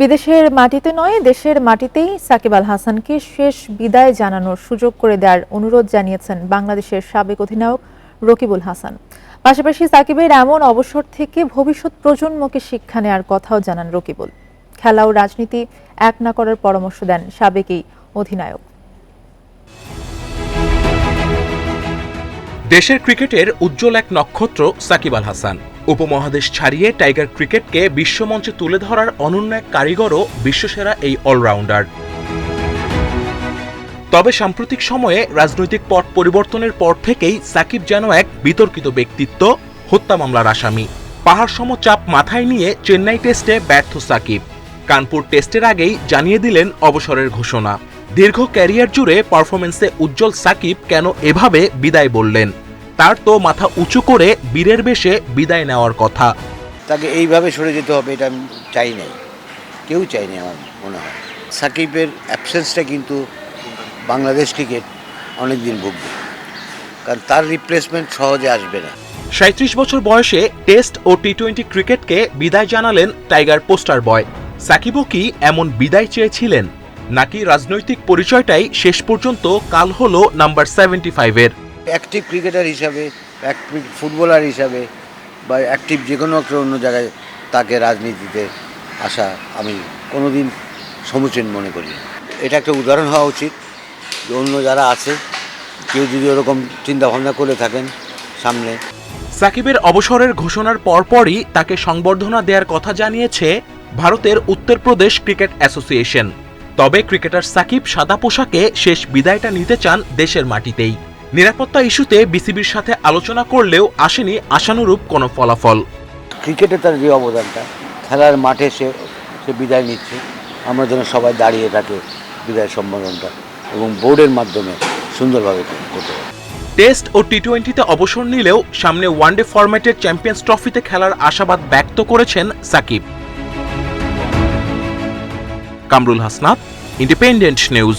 বিদেশের মাটিতে নয়, দেশের মাটিতেই সাকিব আল হাসানকে শেষ বিদায় জানানোর সুযোগ করে দেওয়ার অনুরোধ জানিয়েছেন বাংলাদেশের সাবেক অধিনায়ক রকিবুল হাসান। পাশাপাশি সাকিবের এমন অবসর থেকে ভবিষ্যৎ প্রজন্মকে শিক্ষা নেওয়ার কথাও জানান রকিবুল। খেলা ও রাজনীতি এক না করার পরামর্শ দেন সাবেক এই অধিনায়ক। দেশের ক্রিকেটের উজ্জ্বল এক নক্ষত্র সাকিব আল হাসান। উপমহাদেশ ছাড়িয়ে টাইগার ক্রিকেটকে বিশ্বমঞ্চে তুলে ধরার অনন্য এক কারিগরও বিশ্বসেরা এই অলরাউন্ডার। তবে সাম্প্রতিক সময়ে রাজনৈতিক পট পরিবর্তনের পর থেকেই সাকিব যেন এক বিতর্কিত ব্যক্তিত্ব, হত্যা মামলার আসামি। পাহাড় সম চাপ মাথায় নিয়ে চেন্নাই টেস্টে ব্যর্থ সাকিব। কানপুর টেস্টের আগেই জানিয়ে দিলেন অবসরের ঘোষণা। দীর্ঘ ক্যারিয়ার জুড়ে পারফরমেন্সে উজ্জ্বল সাকিব কেন এভাবে বিদায় বললেন? তার তো মাথা উঁচু করে বীরের বেশে বিদায় নেওয়ার কথা। তাকে এইভাবে সরে যেতে হবে এটা আমি চাই নাই। কেউ চাইনি আমার মনে হয়। সাকিবের অ্যাবসেন্সটা কিন্তু বাংলাদেশ ক্রিকেট অনেক দিন ভুগবে। কারণ তার রিপ্লেসমেন্ট সহজে আসবে না। সাঁত্রিশ বছর বয়সে টেস্ট ও টি টোয়েন্টি ক্রিকেটকে বিদায় জানালেন টাইগার পোস্টার বয়। সাকিবও কি এমন বিদায় চেয়েছিলেন? নাকি রাজনৈতিক পরিচয়টাই শেষ পর্যন্ত কাল হলো নাম্বার সেভেন্টি ফাইভের অ্যাক্টিভ ক্রিকেটার হিসাবে অ্যাক্টিভ ফুটবলার হিসাবে বা অ্যাক্টিভ যে কোনো একটা অন্য জায়গায় তাকে রাজনীতিতে আসা আমি কোনোদিন সমুচীন মনে করি। এটা একটা উদাহরণ হওয়া উচিত অন্য যারা আছে, কেউ যদি ওরকম চিন্তাভাবনা করে থাকেন সামনে। সাকিবের অবসরের ঘোষণার পরপরই তাকে সংবর্ধনা দেওয়ার কথা জানিয়েছে ভারতের উত্তরপ্রদেশ ক্রিকেট অ্যাসোসিয়েশন। তবে ক্রিকেটার সাকিব সাদা পোশাকে শেষ বিদায়টা নিতে চান দেশের মাটিতেই। নিরাপত্তা ইস্যুতে বিসিবির সাথে আলোচনা করলেও আসেনি আশানুরূপ কোনো ফলাফল। ক্রিকেটে তার যে অবদানটা খেলার মাঠে সে সে বিদায় নিচ্ছে। আমরা যেন সবাই দাঁড়িয়ে থাকে বিদায় সম্মেলনটা এবং বোর্ডের মাধ্যমে সুন্দরভাবে করতে টেস্ট ও টি টোয়েন্টিতে অবসর নিলেও সামনে ওয়ানডে ফরম্যাটের চ্যাম্পিয়ন্স ট্রফিতে খেলার আশাবাদ ব্যক্ত করেছেন Shakib. Kamrul Hasnat independent news